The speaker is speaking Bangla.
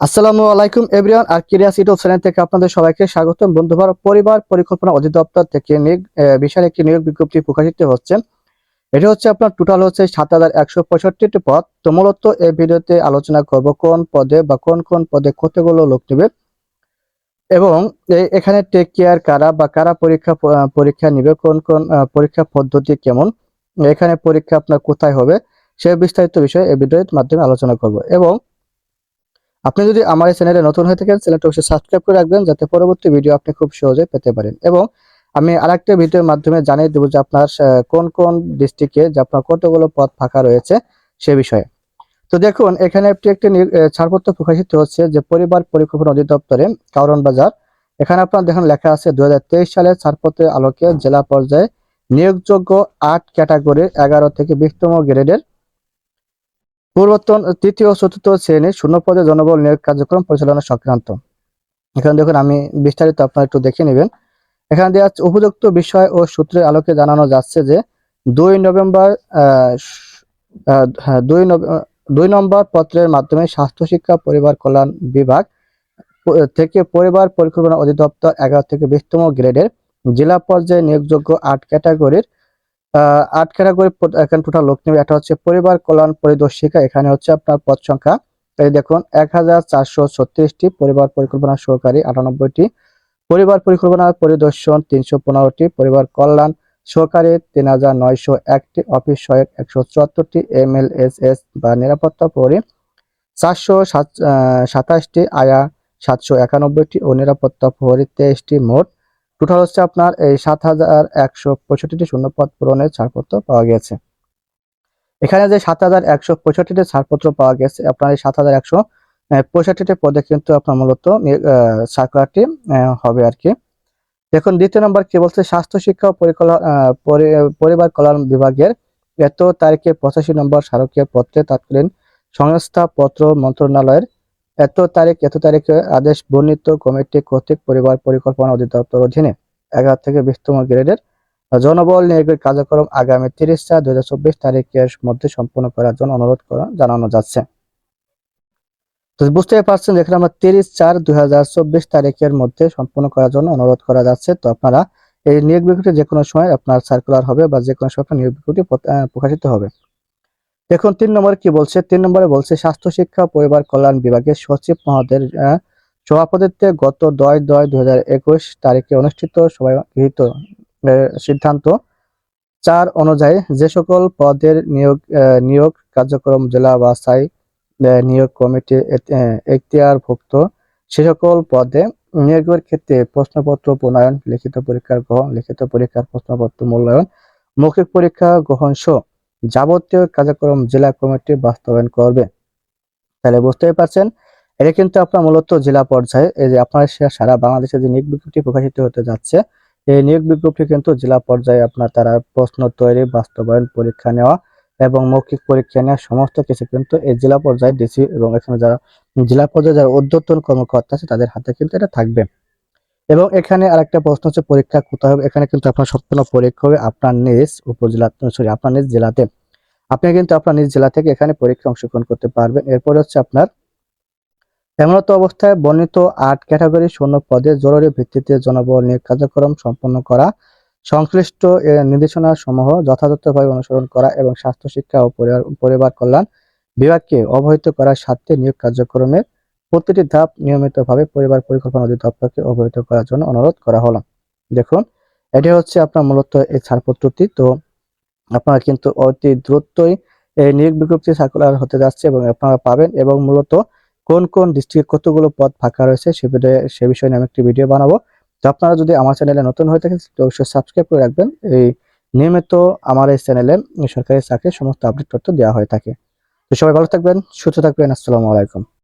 আসসালামু আলাইকুম, এভরিওয়ান। আর কিরিয়াস ইউটিউব চ্যানেল থেকে আপনাদের সবাইকে স্বাগতম। বন্ধুবার পরিবার পরিকল্পনা অধিদপ্তর থেকে বিশাল একটি নিয়োগ বিজ্ঞপ্তি প্রকাশিত হচ্ছে। এটা হচ্ছে আপনার টোটাল হচ্ছে সাত হাজার একশো পঁয়ষট্টিটি পদ। তো মূলত এই ভিডিওতে আলোচনা করব কোন পদে বা কোন কোন পদে কতগুলো লোক নেবে এবং এখানে টেক কেয়ার কারা বা কারা পরীক্ষা পরীক্ষা নিবে, কোন কোন পরীক্ষা পদ্ধতি কেমন, এখানে পরীক্ষা আপনার কোথায় হবে, সে বিস্তারিত বিষয়ে এই ভিডিওর মাধ্যমে আলোচনা করব। এবং আপনি যদি আমার এই চ্যানেলে নতুন হয়ে থাকেন চ্যানেলটা অবশ্যই সাবস্ক্রাইব করে রাখবেন যাতে পরবর্তী ভিডিও আপনি খুব সহজে পেতে পারেন। এবং আমি আরেকটা ভিডিওর মাধ্যমে জানিয়ে দেবো যে আপনার কোন কোন ডিস্ট্রিক্টে যে আপনার কতগুলো পদ ফাঁকা রয়েছে সে বিষয়ে। তো দেখুন, এখানে একটি একটি ছাড়পত্র প্রকাশিত হচ্ছে যে পরিবার পরিকল্পনা অধিদপ্তরে কারণ বাজার। এখানে আপনার দেখুন লেখা আছে দু সালের ছাড়পত্রের আলোকে জেলা পর্যায়ে নিয়োগযোগ্য আট ক্যাটাগরির এগারো থেকে বিশতম গ্রেডের পূর্বতন তৃতীয় চতুর্থ শ্রেণির শূন্য পদে জনবল নিয়োগ কার্যক্রম পরিচালনা সংক্রান্ত। এখানে দেখুন আমি বিস্তারিত আপনারা একটু দেখে নেবেন। এখানে দেওয়া উপযুক্ত বিষয় ও সূত্রের আলোকে জানানো যাচ্ছে যে দুই নভেম্বর হ্যাঁ, দুই দুই নম্বর পত্রের মাধ্যমে স্বাস্থ্য শিক্ষা পরিবার কল্যাণ বিভাগ থেকে পরিবার পরিকল্পনা অধিদপ্তর এগারো থেকে বিশতম গ্রেডের জেলা পর্যায়ে নিয়োগযোগ্য আট ক্যাটাগরির আট ক্যাটাগরি এখানে টোটাল লোক নেবে। এটা হচ্ছে পরিবার কল্যাণ পরিদর্শিকা, এখানে হচ্ছে আপনার পদ সংখ্যা। এই দেখুন এক হাজার চারশো ছত্রিশটি পরিবার পরিকল্পনা সহকারী, আটানব্বইটি। পরিবার পরিকল্পনা পরিদর্শন, তিনশো পনেরোটি। পরিবার কল্যাণ সহকারী তিন হাজার নয়শো একটি। অফিস সহায়ক, একশো চুয়াত্তরটি। এম এল এস এস বা নিরাপত্তা প্রহরী চারশো সাতাশটি। আয়া, সাতশো একানব্বইটি। ও নিরাপত্তা প্রহরী তেইশটি মোট। টোটাল হচ্ছে আপনার এই সাত হাজার একশো পঁয়ষট্টিটি শূন্যপদ পূরণের ছাড়পত্র পাওয়া গেছে। এখানে যে সাত হাজার একশো পঁয়ষট্টিটি ছাড়পত্র পাওয়া গেছে, আপনার এই সাত হাজার একশো পঁয়ষট্টিটি পদে কিন্তু আপনার মূলত সার্কুলারটি হবে আর কি। দেখুন, দ্বিতীয় নম্বর কি বলছে? স্বাস্থ্য, শিক্ষা পরিবার কল্যাণ বিভাগের এত তারিখে পঁচাশি নম্বর স্মারকীয় পত্রে তৎকালীন সংস্থা পত্র মন্ত্রণালয়ের এত তারিখ, এত তারিখে আদেশ বর্ণিত কমিটি কর্তৃক পরিবার পরিকল্পনা অধিদপ্তর অধীনে এগারো থেকে বিশতম গ্রেডের জনবল নিয়োগের কার্যক্রম আগামী তিরিশ চার দুই তারিখের মধ্যে সম্পন্ন করার জন্য অনুরোধ করা, জানানো যাচ্ছে। তো বুঝতে পারছেন যেখানে আমরা তিরিশ চার দুই তারিখের মধ্যে সম্পন্ন করার জন্য অনুরোধ করা যাচ্ছে। তো আপনারা এই নিয়োগ বিজ্ঞপ্তি যে কোনো সময় আপনার সার্কুলার হবে বা যে কোনো সময় নিয়োগ বিজ্ঞপ্তি প্রকাশিত হবে। দেখুন, তিন নম্বরে কি বলছে? তিন নম্বরে বলছে, স্বাস্থ্য শিক্ষা, পরিবার কল্যাণ বিভাগের সচিব মহোদয়ের সভাপতিত্বে গত দশ দশ একুশ তারিখে অনুষ্ঠিত সবাই গৃহীত সিদ্ধান্ত। চার অনুযায়ী যে সকল পদের নিয়োগ নিয়োগ কার্যক্রম জেলা বা স্থায়ী নিয়োগ কমিটি এখতিয়ারভুক্ত, সে সকল পদে নিয়োগের ক্ষেত্রে প্রশ্নপত্র, প্রণয়ন, লিখিত পরীক্ষার গ্রহণ, লিখিত পরীক্ষার প্রশ্নপত্র মূল্যায়ন, মৌখিক পরীক্ষা গ্রহণ সহ যাবতীয় কার্যক্রম জেলা কমিটি বাস্তবায়ন করবে। তাহলে বুঝতেই পারছেন, এটা কিন্তু আপনার মূলত জেলা পর্যায়ে। এই যে আপনার সারা বাংলাদেশে যে নিয়োগ বিজ্ঞপ্তি প্রকাশিত হতে যাচ্ছে, এই নিয়োগ বিজ্ঞপ্তি কিন্তু জেলা পর্যায়ে আপনার তারা প্রশ্ন তৈরি, বাস্তবায়ন, পরীক্ষা নেওয়া এবং মৌখিক পরীক্ষা নেওয়া, সমস্ত কিছু কিন্তু এই জেলা পর্যায়ে ডিসি এবং এখানে যারা জেলা পর্যায়ে যারা ঊর্ধ্বতন কর্মকর্তা আছে, তাদের হাতে কিন্তু এটা থাকবে। এবং এখানে আরেকটা প্রশ্ন হচ্ছে পরীক্ষা কোথায় হবে? এখানে কিন্তু আপনার সম্পূর্ণ পরীক্ষা হবে আপনার নিজ উপজেলা সরি আপনার নিজ জেলাতে। আপনি কিন্তু আপনার নিজ জেলা থেকে এখানে পরীক্ষা অংশগ্রহণ করতে পারবেন। এরপরে হচ্ছে আপনার এমনত অবস্থায় বর্ণিত আট ক্যাটাগরি শূন্য পদে জরুরি ভিত্তিতে জনবল নিয়োগ কার্যক্রম সম্পন্ন করা, সংশ্লিষ্ট নির্দেশনা সমূহ যথাযথভাবে অনুসরণ করা এবং স্বাস্থ্য, শিক্ষা ও পরিবার কল্যাণ বিভাগকে অবহিত করার স্বার্থে নিয়োগ কার্যক্রমের প্রতিটি ধাপ নিয়মিতভাবে পরিবার পরিকল্পনা অধিদপ্তরকে অবহিত করার জন্য অনুরোধ করা হলো। দেখুন, এটি হচ্ছে আপনার মূলত এই ছাড়পত্রটি তো আপনারা কিন্তু অতি দ্রুতই এই নিয়োগ বিজ্ঞপ্তি সার্কুলার হতে যাচ্ছে এবং আপনারা পাবেন এবং মূলত কোন কোন ডিস্ট্রিক্টে কতগুলো পদ ফাঁকা রয়েছে সে ভিডিও সে বিষয়ে আমি একটি ভিডিও বানাবো। তো আপনারা যদি আমার চ্যানেলে নতুন হয়ে থাকেন তো অবশ্যই সাবস্ক্রাইব করে রাখবেন। এই নিয়মিত আমার এই চ্যানেলে সরকারি চাকরির সমস্ত আপডেট তথ্য দেওয়া হয়ে থাকে। তো সবাই ভালো থাকবেন, সুস্থ থাকবেন, আসসালামু আলাইকুম।